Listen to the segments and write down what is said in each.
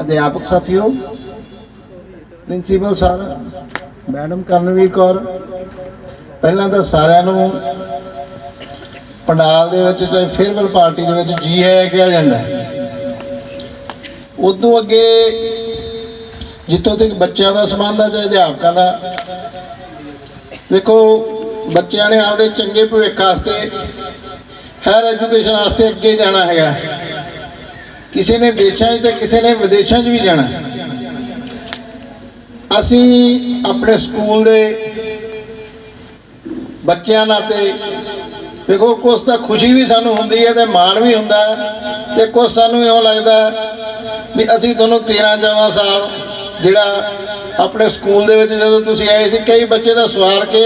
ਅਧਿਆਪਕ ਸਾਥੀਓ, principal sir, madam Karanveer Kaur, ਪਹਿਲਾਂ ਤਾਂ ਸਾਰਿਆਂ ਨੂੰ ਪੰਡਾਲ ਦੇ ਵਿੱਚ ਚਾਹੇ ਫੇਅਰਵੈਲ ਪਾਰਟੀ ਦੇ ਵਿੱਚ ਜੀ ਆਇਆਂ ਕਿਹਾ ਜਾਂਦਾ ਉਦੋਂ ਅੱਗੇ ਜਿੱਥੋਂ ਤੱਕ ਬੱਚਿਆਂ ਦਾ ਸੰਬੰਧ ਹੈ ਚਾਹੇ ਅਧਿਆਪਕਾਂ ਦਾ, ਦੇਖੋ ਬੱਚਿਆਂ ਨੇ ਆਪਦੇ ਚੰਗੇ ਭਵਿੱਖ ਵਾਸਤੇ ਹਾਇਰ ਐਜੂਕੇਸ਼ਨ ਵਾਸਤੇ ਅੱਗੇ ਜਾਣਾ ਹੈਗਾ। ਕਿਸੇ ਨੇ ਦੇਸ਼ਾਂ 'ਚ ਤੇ ਕਿਸੇ ਨੇ ਵਿਦੇਸ਼ਾਂ 'ਚ ਵੀ ਜਾਣਾ। ਅਸੀਂ ਆਪਣੇ ਸਕੂਲ ਦੇ ਬੱਚਿਆਂ ਨਾਤੇ ਦੇਖੋ, ਕੁਛ ਤਾਂ ਖੁਸ਼ੀ ਵੀ ਸਾਨੂੰ ਹੁੰਦੀ ਹੈ ਤੇ ਮਾਣ ਵੀ ਹੁੰਦਾ ਹੈ ਤੇ ਕੁਛ ਸਾਨੂੰ ਇਉਂ ਲੱਗਦਾ ਵੀ ਅਸੀਂ ਤੁਹਾਨੂੰ 13 14 ਸਾਲ ਜਿਹੜਾ ਆਪਣੇ ਸਕੂਲ ਦੇ ਵਿੱਚ ਜਦੋਂ ਤੁਸੀਂ ਆਏ ਸੀ, ਕਈ ਬੱਚੇ ਦਾ ਸਵਾਰ ਕੇ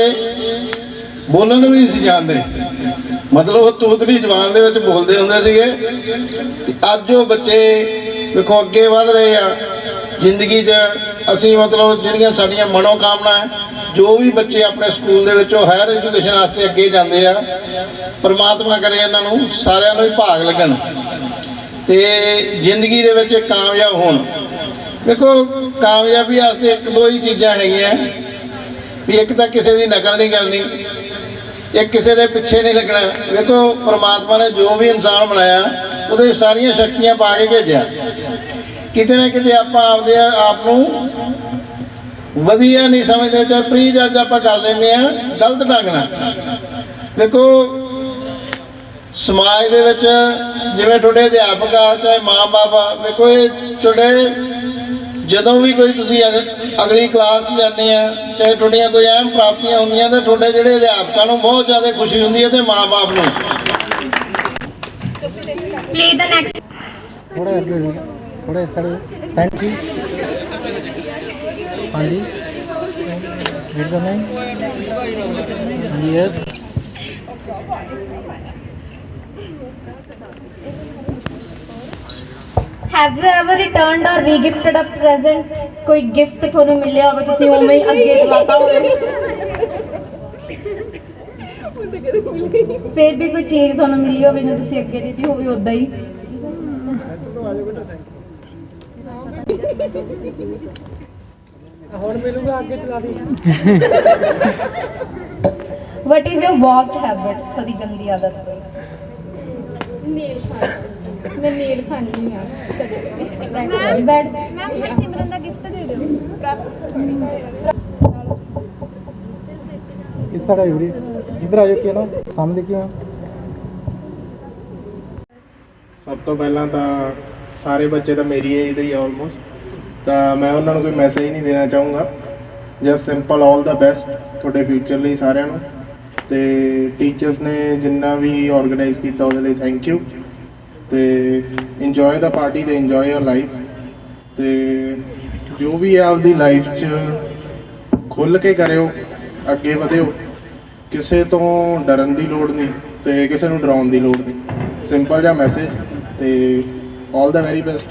ਬੋਲਣ ਵੀ ਨਹੀਂ ਸੀ ਜਾਣਦੇ। ਮਤਲਬ ਉਹ ਤੂਤਲੀ ਜ਼ਬਾਨ ਦੇ ਵਿੱਚ ਬੋਲਦੇ ਹੁੰਦੇ ਸੀਗੇ। ਤੇ ਅੱਜ ਉਹ ਬੱਚੇ ਵੇਖੋ ਅੱਗੇ ਵਧ ਰਹੇ ਆ। ਜ਼ਿੰਦਗੀ 'ਚ ਅਸੀਂ ਮਤਲਬ ਜਿਹੜੀਆਂ ਸਾਡੀਆਂ ਮਨੋਕਾਮਨਾ ਹੈ, ਜੋ ਵੀ ਬੱਚੇ ਆਪਣੇ ਸਕੂਲ ਦੇ ਵਿੱਚੋਂ ਹਾਇਰ ਐਜੂਕੇਸ਼ਨ ਵਾਸਤੇ ਅੱਗੇ ਜਾਂਦੇ ਆ, ਪਰਮਾਤਮਾ ਕਰੇ ਇਹਨਾਂ ਨੂੰ, ਸਾਰਿਆਂ ਨੂੰ ਹੀ ਭਾਗ ਲੱਗਣ। ਤੇ ਜ਼ਿੰਦਗੀ ਦੇ ਵਿੱਚ ਕਾਮਯਾਬ ਹੋਣ। ਵੇਖੋ, ਕਾਮਯਾਬੀ ਵਾਸਤੇ ਇੱਕ ਦੋ ਹੀ ਚੀਜ਼ਾਂ ਹੈਗੀਆਂ। ਵੀ ਇੱਕ ਤਾਂ ਕਿਸੇ ਦੀ ਨਕਲ ਨਹੀਂ ਕਰਨੀ। ਇਹ ਕਿਸੇ ਦੇ ਪਿੱਛੇ ਨਹੀਂ ਲੱਗਣਾ। ਵੇਖੋ, ਪ੍ਰਮਾਤਮਾ ਨੇ ਜੋ ਵੀ ਇਨਸਾਨ ਬਣਾਇਆ, ਉਹਦੇ ਸਾਰੀਆਂ ਸ਼ਕਤੀਆਂ ਪਾ ਕੇ ਭੇਜਿਆ। ਕਿਤੇ ਨਾ ਕਿਤੇ ਆਪਾਂ ਆਪਦੇ ਆਪ ਨੂੰ ਵਧੀਆ ਨਹੀਂ ਸਮਝਦੇ, ਚਾਹੇ ਪ੍ਰੀ ਜੱਜ ਆਪਾਂ ਕਰ ਲੈਂਦੇ ਆ ਗਲਤ ਢੰਗ ਨਾਲ। ਦੇਖੋ ਸਮਾਜ ਦੇ ਵਿੱਚ ਜਿਵੇਂ ਤੁਹਾਡੇ ਅਧਿਆਪਕ ਆ, ਚਾਹੇ ਮਾਂ-ਬਾਪ ਆ, ਵੇਖੋ, ਇਹ ਤੁਹਾਡੇ ਜਦੋਂ ਵੀ ਕੋਈ ਤੁਸੀਂ ਅਗ- ਅਗਲੀ ਕਲਾਸ 'ਚ ਜਾਂਦੇ ਆ ਚਾਹੇ ਤੁਹਾਡੀਆਂ ਕੋਈ ਅਹਿਮ ਪ੍ਰਾਪਤੀਆਂ ਹੁੰਦੀਆਂ ਤੇ ਤੁਹਾਡੇ ਜਿਹੜੇ ਅਧਿਆਪਕਾਂ ਨੂੰ ਬਹੁਤ ਜ਼ਿਆਦਾ ਖੁਸ਼ੀ ਹੁੰਦੀ ਹੈ ਤੇ ਮਾਂ-ਬਾਪ ਨੂੰ. ਥੋੜਾ ਅੱਗੇ ਹੋ ਥੋੜਾ ਹਾਂਜੀ? ਹੈ yes Have you ever returned or re-gifted a present? ਕੋਈ ਗਿਫਟ ਤੁਹਾਨੂੰ ਮਿਲਿਆ ਹੋਵੇ ਤੁਸੀਂ ਉਵੇਂ ਹੀ ਅੱਗੇ ਚਲਾਤਾ ਹੋਵੇ ਫਿਰ ਵੀ ਕੋਈ ਚੀਜ਼ ਤੁਹਾਨੂੰ ਮਿਲੀ ਹੋਵੇ ਨਾ ਤੁਸੀਂ ਅੱਗੇ ਦਿੱਤੀ ਹੋਵੇ ਉਦਾਂ ਹੀ? ਹੁਣ ਮਿਲੂਗਾ ਅੱਗੇ ਚਲਾ ਦੀ। What is your worst habit? ਤੁਹਾਡੀ ਗੰਦੀ ਆਦਤ ਕੋਈ? ਨੇਲ ਖਾਣਾ ਮੈਂ ਨੇਲ ਖਾਣੀ ਆ। ਕਦੇ ਕਦੇ that's very bad ma'am Simran the gift ਦੇ ਦਿਓ। ਪ੍ਰਾਪਤ ਇਸ ਸਾਈਡ ਆਇਓ ਜੀ ਇੱਧਰ ਆਇਓ ਕਿ ਨਾ। ਸਾਹਮਣੇ ਕਿਉਂ ਸਭ ਤੋਂ ਪਹਿਲਾਂ ਤਾਂ ਸਾਰੇ ਬੱਚੇ ਤਾਂ ਮੇਰੀ ਏਜ ਦੇ ਹੀ ਆਲਮੋਸਟ ਤਾਂ ਮੈਂ ਉਹਨਾਂ ਨੂੰ ਕੋਈ ਮੈਸੇਜ ਨਹੀਂ ਦੇਣਾ ਚਾਹੂੰਗਾ। Just simple all the best ਤੁਹਾਡੇ ਫਿਊਚਰ ਲਈ ਸਾਰਿਆਂ ਨੂੰ। ਤੇ ਟੀਚਰਸ ਨੇ ਜਿੰਨਾ ਵੀ ਆਰਗੇਨਾਈਜ਼ ਕੀਤਾ ਉਹਦੇ ਲਈ ਥੈਂਕ ਯੂ ਤੇ ਇੰਜੋਏ ਦਾ ਪਾਰਟੀ ਤੇ ਇੰਜੋਏ ਯੋਰ ਲਾਈਫ ਤੇ ਜੋ ਵੀ ਹੈ ਆਪਦੀ ਲਾਈਫ 'ਚ ਖੁੱਲ ਕੇ ਕਰਿਓ, ਅੱਗੇ ਵਧਿਓ, ਕਿਸੇ ਤੋਂ ਡਰਨ ਦੀ ਲੋੜ ਨਹੀਂ ਤੇ ਕਿਸੇ ਨੂੰ ਡਰਾਉਣ ਦੀ ਲੋੜ ਨਹੀਂ। ਸਿੰਪਲ ਜਿਹਾ ਮੈਸੇਜ ਤੇ all the very best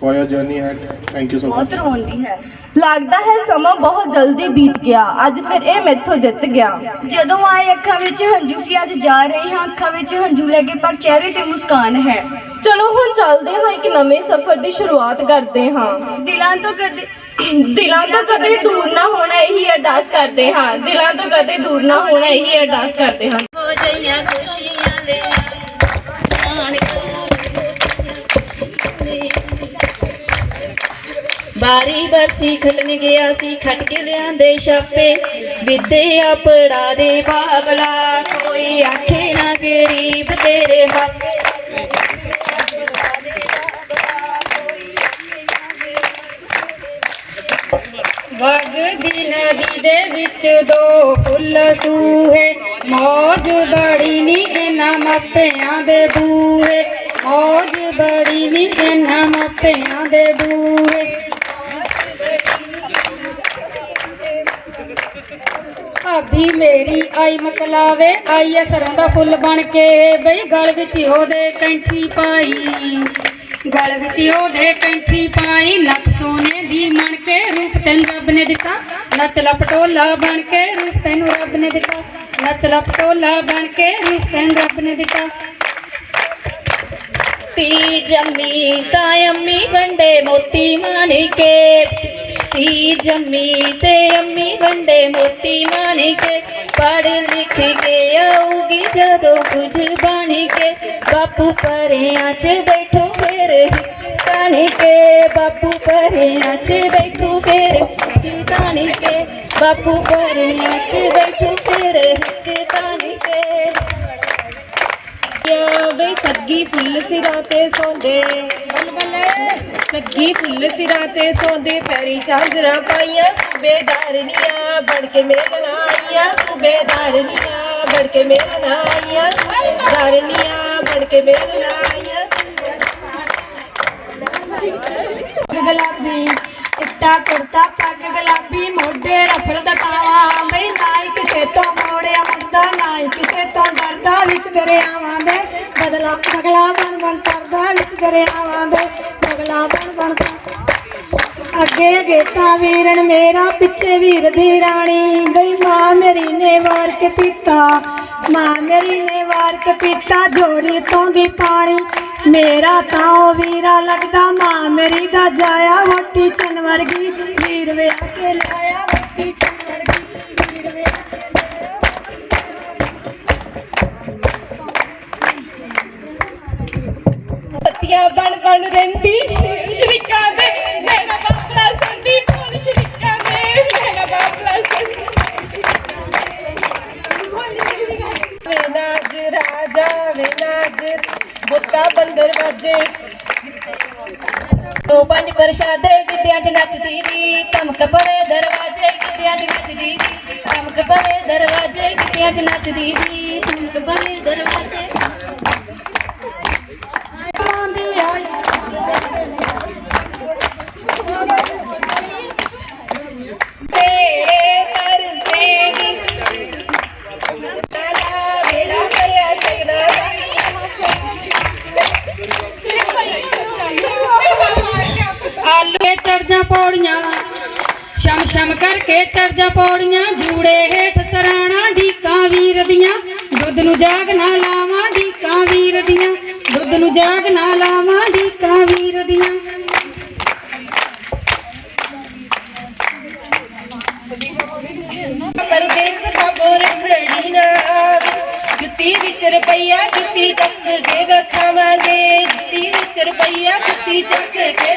for your journey and thank you so ਬਹੁਤ ਰੋਂਦੀ ਹੈ। ਲੱਗਦਾ ਹੈ ਸਮਾਂ ਬਹੁਤ ਜਲਦੀ ਬੀਤ ਗਿਆ। ਅੱਜ ਫਿਰ ਇਹ ਮੈਥੋਂ ਜਿੱਤ ਗਿਆ। ਜਦੋਂ ਆਏ ਅੱਖਾਂ ਵਿੱਚ ਹੰਝੂ ਸੀ ਅੱਜ ਜਾ ਰਹੀ ਹਾਂ ਅੱਖਾਂ ਵਿੱਚ ਹੰਝੂ ਲੈ ਕੇ ਪਰ ਚਿਹਰੇ ਤੇ ਮੁਸਕਾਨ ਹੈ। ਚਲੋ ਹੁਣ ਚੱਲਦੇ ਹਾਂ ਇੱਕ ਨਵੇਂ ਸਫ਼ਰ ਦੀ ਸ਼ੁਰੂਆਤ ਕਰਦੇ ਹਾਂ। ਦਿਲਾਂ ਤੋਂ ਕਦੇ ਦਿਲਾਂ ਤੋਂ ਕਦੇ ਦੂਰ ਨਾ ਹੋਣਾ ਇਹੀ ਅਰਦਾਸ ਕਰਦੇ ਹਾਂ। ਦਿਲਾਂ ਤੋਂ ਕਦੇ ਦੂਰ ਨਾ ਹੋਣਾ ਇਹੀ ਅਰਦਾਸ ਕਰਦੇ ਹਾਂ। ਹੋ ਜਾਈਆਂ ਖੁਸ਼ੀਆਂ ਲੈ ਆਣ ਬਾਰੀ ਬਰਸੀ ਖਟਣ ਗਿਆ ਸੀ, ਖਟ ਕੇ ਲਿਆਂਦੇ ਛਾਪੇ। ਵਿਦਿਆ ਪੜਾ ਦੇ ਬਾਬਲਾ, ਕੋਈ ਆਖੇ ਨਾ ਗਰੀਬ ਤੇਰੇ ਮਾਪੇ ਵਗਦੀ ਨਦੀ ਦੇ ਵਿੱਚ ਦੋ ਫੁੱਲ ਸੂਹੇ। ਮੌਜ ਬੜੀ ਨੀ ਇਹਨਾਂ ਮਾਪਿਆਂ ਦੇ ਬੂਹੇ। ਮੌਜ ਬੜੀ ਨੀ ਇਹਨਾਂ ਮਾਪਿਆਂ ਦੇ ਬੂਹੇ। ਭਾਬੀ ਮੇਰੀ ਆਈ ਮਕਲਾਵੇ ਆਈ ਸਰੋਂ ਦਾ ਫੁੱਲ ਬਣ ਕੇ। ਬਈ ਗਲ ਵਿੱਚ ਉਹਦੇ ਕੈਂਠੀ ਪਾਈ। ਗਲ ਵਿੱਚ ਉਹਦੇ ਕੈਂਠੀ ਪਾਈ, ਨੱਥ ਸੋਨੇ ਦੀ ਮਣ ਕੇ ਰੂਪ ਤੈਨੂੰ ਰੱਬ ਨੇ ਦਿੱਤਾ। ਨੱਚ ਲਾ ਪਟੋਲਾ ਬਣ ਕੇ ਰੂਪ ਤੈਨੂੰ ਰੱਬ ਨੇ ਦਿੱਤਾ। ਨੱਚ ਲਾ ਪਟੋਲਾ ਬਣ ਕੇ ਰੂਪ ਤੈਨੂੰ ਰੱਬ ਨੇ ਦਿੱਤਾ। ਤੀ ਜੰਮੀ ਤਾਂ ਅੰਮੀ ਵੰਡੇ ਮੋਤੀ ਮਾਣਿਕੇ। ਤੀ ਜੰਮੀ ਤੇ ਅੰਮੀ ਵੰਡੇ ਮੋਤੀ ਮਾਣਿਕੇ ਪੜ੍ਹ ਲਿਖ ਕੇ ਆਊਗੀ ਜਦੋਂ ਕੁਝ ਬਣ ਕੇ। ਬਾਪੂ ਪਰਿਆਂ 'ਚ ਬੈਠੋ ਫਿਰ ਤਾਣੇ ਕੇ, ਬਾਪੂ ਪਰਿਆਂ 'ਚ ਬੈਠੋ ਫਿਰ ਤਾਣੇ ਕੇ। ਬਾਪੂ ਪਰਿਆਂ 'ਚ ਬੈਠੋ ਫੇਰ ਤਾਣੇ ਕੇ। ਵੇ ਸੱਗੀ ਫੁੱਲ ਸਿਰਾਂ ਤੇ ਸੌਂਦੇ। ਸੱਗੀ ਫੁੱਲ ਸਿਰਾਂ ਤੇ ਸੌਂਦੇ, ਪੈਰੀ ਚਾਂਦਰਾਂ ਪਾਈਆਂ ਸੂਬੇਦਾਰਨੀਆਂ ਬਣ ਕੇ ਮੇਲਣਾ ਆਈਆਂ ਸੂਬੇਦਾਰਨੀਆਂ ਬਣ ਕੇ ਮੇਲਣਾ ਆਈਆਂ ਸੂਬੇਦਾਰਨੀਆਂ ਬਣ ਕੇ ਮੇਲਣਾ ਆਈਆਂ। ਗੁਲਾਬੀ, ਚਿੱਟਾ ਕੁੜਤਾ ਪੱਗ ਗੁਲਾਬੀ, ਮੋਢੇ ਰਫਲ ਦਾ ਤਾਵਾ ਬਈ ਨਾਈ ਕਿਸੇ ਤੋਂ ਮੋੜਿਆ ਮੁੰਡਾ ਨਾਈ ਕਿਸੇ ਤੋਂ ਡਰਦਾ ਵਿੱਚ ਦਰਿਆਵਾਂ ਦੇ ਬਦਲਾ ਬਗਲਾ ਬਣ ਬਣ ਕਰਦਾ, ਵਿੱਚ ਦਰਿਆਵਾਂ ਦੇ ਬਗਲਾ ਬਣ ਬਣ ਅੱਗੇ ਗੇਤਾ ਵੀਰਨ, ਮੇਰਾ ਪਿੱਛੇ ਵੀਰ ਦੀ ਰਾਣੀ, ਬਈ ਮਾਂ ਮੇਰੀ ਨੇ ਵਾਰ ਕੇ ਪੀਤਾ ਮਾਂ ਮੇਰੀ ਨੇ ਵਾਰ ਕੇ ਪੀਤਾ ਜੋੜੀ ਤੋਂ ਦੀ ਪਾਣੀ। ਮੇਰਾ ਤਾਂ ਉਹ ਵੀਰਾ ਲੱਗਦਾ, ਮਾਂ ਮੇਰੀ ਦਾ ਜਾਇਆ ਵੋਟੀ ਚੰਨ ਵਰਗੀ, ਵੀਰ ਵਿਆਹ ਕੇ ਲਾਇਆ ਬੁੱਤਾ ਬੰਦਰ ਵਾਜੇ। ਦੋ ਪੰਜ ਪ੍ਰਸ਼ਾਦੇ ਗਿੱਧਿਆਂ 'ਚ ਨੱਚਦੀ ਦੀ, ਧਮਕ ਪੜੇ ਦਰਵਾਜ਼ੇ ਗਿੱਧਿਆਂ 'ਚ ਨੱਚਦੀ ਦੀ, ਧਮਕ ਪੜੇ ਦਰਵਾਜ਼ੇ ਗਿੱਧਿਆਂ 'ਚ ਨੱਚਦੀ ਦੀ, ਧਮਕ ਪੜੇ ਦਰਵਾਜ਼ੇ ਸ਼ਮ ਚੜ ਜਾ ਪੌੜੀਆਂ, ਜੂੜੇ ਹੇਠ ਸਰਾਣਾ, ਢੀਕਾਂ ਵੀਰ ਦੀਆਂ। ਦੁੱਧ ਨੂੰ ਜਾਗ ਨਾ ਲਾਵਾਂ, ਢੀਕਾਂ ਵੀਰ ਦੀਆਂ। ਦੁੱਧ ਨੂੰ ਜਾਗ ਨਾ ਲਾਵਾਂ, ਢੀਕਾਂ ਵੀਰ ਦੀਆਂ। ਪਰਦੇਸ ਬਾਬੋਰ ਖੜੀ ਨਾ ਜੁੱਤੀ ਵਿੱਚ ਰੁਪਈਆ ਜੁੱਤੀ ਚੱਕ ਕੇ ਵਖਾਵਾਂਗੇ। ਜੁੱਤੀ ਵਿੱਚ ਰੁਪਈਆ ਜੁੱਤੀ ਚੱਕ ਕੇ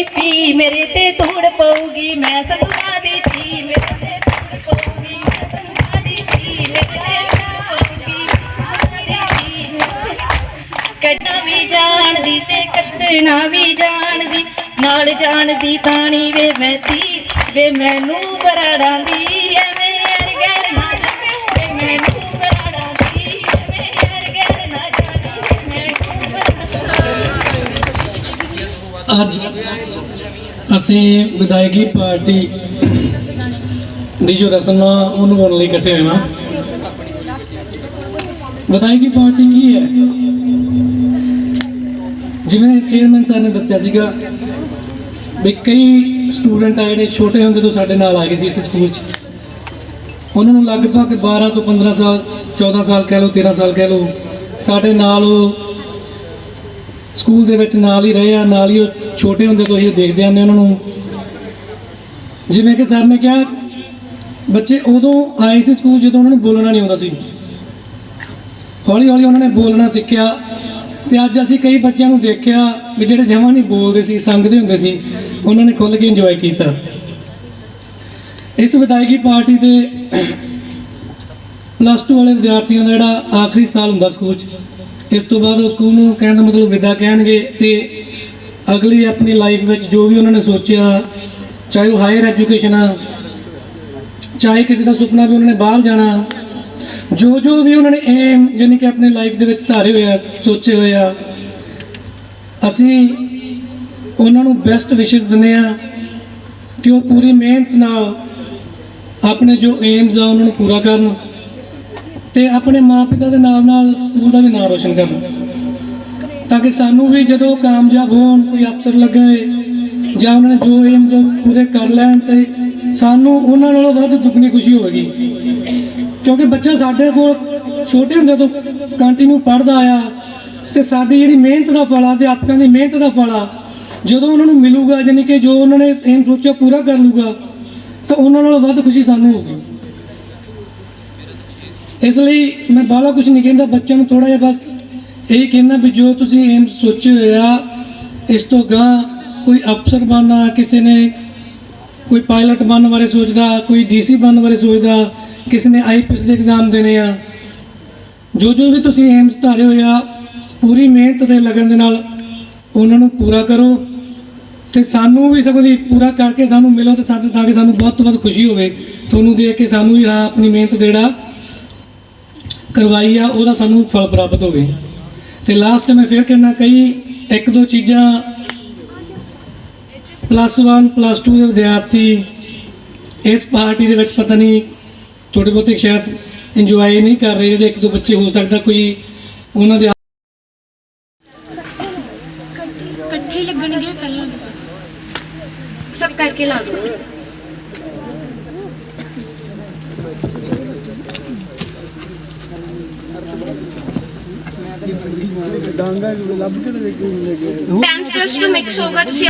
ਮੈਨੂੰ ਕਹਿੰਦੀ ਮੇਰੇ ਤੇ ਧੂੜ ਪਊਗੀ, ਮੈਂ ਸੰਧੂਆਂ ਦੀ ਧੀ, ਮੇਰੇ ਤੇ ਧੂੜ ਪਊਗੀ, ਮੈਂ ਸੰਧੂਆਂ ਦੀ ਧੀ, ਮੇਰੇ ਤੇ ਧੂੜ ਪਊਗੀ ਸੰਧੂਆਂ ਦੀ ਧੀ, ਮੇਰੇ ਵੀ ਜਾਣਦੀ ਤੇ ਕੱਤਣਾ ਵੀ ਜਾਣਦੀ ਨਾਲ ਜਾਣਦੀ ਤਾਣੀ ਵੇ ਮੈਂ ਧੀ, ਵੇ ਮੈਨੂੰ ਬਰਾੜਾਂ ਦੀ, ਐਵੇਂ ਅਰਗਲ ਨਾ ਜਾਵੇ ਮੈਨੂੰ ਅੱਜ ਅਸੀਂ ਵਿਦਾਇਗੀ ਪਾਰਟੀ ਦੀ ਜੋ ਰਸਮ ਆ, ਉਹਨੂੰ ਨਿਭਾਉਣ ਲਈ ਇਕੱਠੇ ਹੋਏ ਹਾਂ। ਵਿਦਾਇਗੀ ਪਾਰਟੀ ਕੀ ਹੈ? ਜਿਵੇਂ ਚੇਅਰਮੈਨ ਸਾਹਿਬ ਨੇ ਦੱਸਿਆ ਸੀਗਾ ਵੀ ਕਈ ਸਟੂਡੈਂਟ ਆ ਜਿਹੜੇ ਛੋਟੇ ਹੁੰਦੇ ਤੋਂ ਸਾਡੇ ਨਾਲ ਆ ਗਏ ਸੀ ਇਸ ਸਕੂਲ 'ਚ। ਉਹਨਾਂ ਨੂੰ ਲਗਭਗ 12 ਤੋਂ 15 ਸਾਲ 14 ਸਾਲ ਕਹਿ ਲਓ 13 ਸਾਲ ਕਹਿ ਲਓ, ਸਾਡੇ ਨਾਲ ਉਹ ਸਕੂਲ ਦੇ ਵਿੱਚ ਨਾਲ ਹੀ ਰਹੇ ਆ, ਨਾਲ ਹੀ ਉਹ ਛੋਟੇ ਹੁੰਦੇ ਤੋਂ ਹੀ ਦੇਖਦੇ ਆਨੇ ਉਹਨਾਂ ਨੂੰ। ਜਿਵੇਂ ਕਿ ਸਰ ਨੇ ਕਿਹਾ, ਬੱਚੇ ਉਦੋਂ ਆਏ ਸੀ ਸਕੂਲ ਜਦੋਂ ਉਹਨਾਂ ਨੂੰ ਬੋਲਣਾ ਨਹੀਂ ਆਉਂਦਾ ਸੀ। ਹੌਲੀ ਹੌਲੀ ਉਹਨਾਂ ਨੇ ਬੋਲਣਾ ਸਿੱਖਿਆ ਤੇ ਅੱਜ ਅਸੀਂ ਕਈ ਬੱਚਿਆਂ ਨੂੰ ਦੇਖਿਆ ਵੀ ਜਿਹੜੇ ਜਮਾਂ ਨਹੀਂ ਬੋਲਦੇ ਸੀ, ਸੰਗਦੇ ਹੁੰਦੇ ਸੀ, ਉਹਨਾਂ ਨੇ ਖੁੱਲ੍ਹ ਕੇ ਇੰਜੋਏ ਕੀਤਾ। ਇਸ ਵਿਦਾਇਗੀ ਪਾਰਟੀ ਦੇ ਪਲੱਸ 2 ਵਾਲੇ ਵਿਦਿਆਰਥੀਆਂ ਦਾ ਜਿਹੜਾ ਆਖਰੀ ਸਾਲ ਹੁੰਦਾ ਸਕੂਲ 'ਚ ਇਸ ਤੋਂ ਬਾਅਦ ਉਹ ਸਕੂਲ ਨੂੰ ਕਹਿਣ ਦਾ ਮਤਲਬ ਵਿਦਾ ਕਹਿਣਗੇ ਤੇ ਅਗਲੀ ਆਪਣੀ ਲਾਈਫ ਵਿੱਚ ਜੋ ਵੀ ਉਹਨਾਂ ਨੇ ਸੋਚਿਆ, ਚਾਹੇ ਉਹ ਹਾਇਰ ਐਜੂਕੇਸ਼ਨ ਆ, ਚਾਹੇ ਕਿਸੇ ਦਾ ਸੁਪਨਾ ਵੀ ਉਹਨਾਂ ਨੇ ਬਾਹਰ ਜਾਣਾ, ਜੋ ਜੋ ਵੀ ਉਹਨਾਂ ਨੇ ਏਮ ਯਾਨੀ ਕਿ ਆਪਣੀ ਲਾਈਫ ਦੇ ਵਿੱਚ ਧਾਰੇ ਹੋਏ ਆ, ਸੋਚੇ ਹੋਏ ਆ, ਅਸੀਂ ਉਹਨਾਂ ਨੂੰ ਬੈਸਟ ਵਿਸ਼ੇਸ ਦਿੰਦੇ ਆ ਕਿ ਉਹ ਪੂਰੀ ਮਿਹਨਤ ਨਾਲ ਆਪਣੇ ਜੋ ਏਮਸ ਆ ਉਹਨਾਂ ਨੂੰ ਪੂਰਾ ਕਰਨ। ਤੇ ਆਪਣੇ ਮਾਪਿਆਂ ਦੇ ਨਾਮ ਨਾਲ ਸਕੂਲ ਦਾ ਵੀ ਨਾਮ ਰੋਸ਼ਨ ਕਰਨ। ਤਾਂ ਕਿ ਸਾਨੂੰ ਵੀ ਜਦੋਂ ਕਾਮਯਾਬ ਹੋਣ, ਕੋਈ ਅਫਸਰ ਲੱਗੇ ਜਾਂ ਉਹਨਾਂ ਨੇ ਜੋ ਏਮ ਜੋ ਪੂਰੇ ਕਰ ਲੈਣ ਤੇ ਸਾਨੂੰ ਉਹਨਾਂ ਨਾਲੋਂ ਵੱਧ ਦੁੱਗਣੀ ਖੁਸ਼ੀ ਹੋਵੇਗੀ। ਕਿਉਂਕਿ ਬੱਚਾ ਸਾਡੇ ਕੋਲ ਛੋਟੇ ਹੁੰਦੇ ਤੋਂ ਕੰਟੀਨਿਊ ਪੜ੍ਹਦਾ ਆਇਆ ਤੇ ਸਾਡੀ ਜਿਹੜੀ ਮਿਹਨਤ ਦਾ ਫਲ ਆ, ਅਧਿਆਪਕਾਂ ਦੀ ਮਿਹਨਤ ਦਾ ਫਲ ਆ, ਜਦੋਂ ਉਹਨਾਂ ਨੂੰ ਮਿਲੂਗਾ ਯਾਨੀ ਕਿ ਜੋ ਉਹਨਾਂ ਨੇ ਏਮ ਸੋਚਿਆ ਪੂਰਾ ਕਰ ਲੂਗਾ, ਤਾਂ ਉਹਨਾਂ ਨਾਲੋਂ ਵੱਧ ਖੁਸ਼ੀ ਸਾਨੂੰ ਹੋਊਗੀ। ਇਸ ਲਈ ਮੈਂ ਬਾਹਲਾ ਕੁਝ ਨਹੀਂ ਕਹਿੰਦਾ, ਬੱਚਿਆਂ ਨੂੰ ਥੋੜਾ ਜਿਹਾ ਬਸ ਇਹੀ ਕਹਿੰਦਾ ਵੀ ਜੋ ਤੁਸੀਂ ਏਮ ਸੋਚੇ ਹੋਇਆ ਇਸ ਤੋਂ ਗਾਂ ਕੋਈ ਅਫਸਰ ਬਣਨਾ, ਕਿਸੇ ਨੇ ਕੋਈ ਪਾਇਲਟ ਬਣਨ ਬਾਰੇ ਸੋਚਦਾ, ਕੋਈ ਡੀਸੀ ਬਣਨ ਬਾਰੇ ਸੋਚਦਾ, ਕਿਸੇ ਨੇ ਆਈਪੀਐਸ ਦੇ ਐਗਜ਼ਾਮ ਦੇਣੇ ਆ, ਜੋ ਜੋ ਵੀ ਤੁਸੀਂ ਏਮਸ ਧਾਰੇ ਹੋਏ ਆ, ਪੂਰੀ ਮਿਹਨਤ ਤੇ ਲਗਨ ਦੇ ਨਾਲ ਉਹਨਾਂ ਨੂੰ ਪੂਰਾ ਕਰੋ ਤੇ ਸਾਨੂੰ ਵੀ ਸਗੋਂ ਦੀ ਪੂਰਾ ਕਰਕੇ ਸਾਨੂੰ ਮਿਲੋ ਤੇ ਸਾਡੇ ਤਾਂ ਕਿ ਸਾਨੂੰ ਬਹੁਤ ਤੋਂ ਵੱਧ ਖੁਸ਼ੀ ਹੋਵੇ, ਤੁਹਾਨੂੰ ਦੇਖ ਕੇ ਸਾਨੂੰ ਵੀ ਹਾਂ, ਆਪਣੀ ਮਿਹਨਤ ਦਾ ਜਿਹੜਾ ਕਰਵਾਈ ਆ, ਉਹਦਾ ਸਾਨੂੰ ਫਲ ਪ੍ਰਾਪਤ ਹੋਵੇ। ਤੇ ਲਾਸਟ ਮੈਂ ਫਿਰ ਕਹਿਣਾ ਕਈ ਇੱਕ ਦੋ ਚੀਜ਼ਾਂ ਪਲੱਸ 1 ਪਲੱਸ 2 ਦੇ ਵਿਦਿਆਰਥੀ ਇਸ ਪਾਰਟੀ ਦੇ ਵਿੱਚ ਪਤਾ ਨਹੀਂ ਥੋੜੇ ਬਹੁਤੇ ਸ਼ਾਇਦ ਇੰਜੋਏ ਨਹੀਂ ਕਰ ਰਹੇ ਜਿਹੜੇ ਇੱਕ ਦੋ ਬੱਚੇ ਹੋ ਸਕਦਾ ਕੋਈ ਉਹਨਾਂ ਦੇ ਇਕੱਠੇ ਲੱਗਣਗੇ ਪਹਿਲਾਂ ਸਭ ਕਰਕੇ ਲਾ ਦੋ ਡਾਂਸ ਪਲੱਸ 2 ਮਿਕਸ ਹੋਗਾ ਤੁਸੀਂ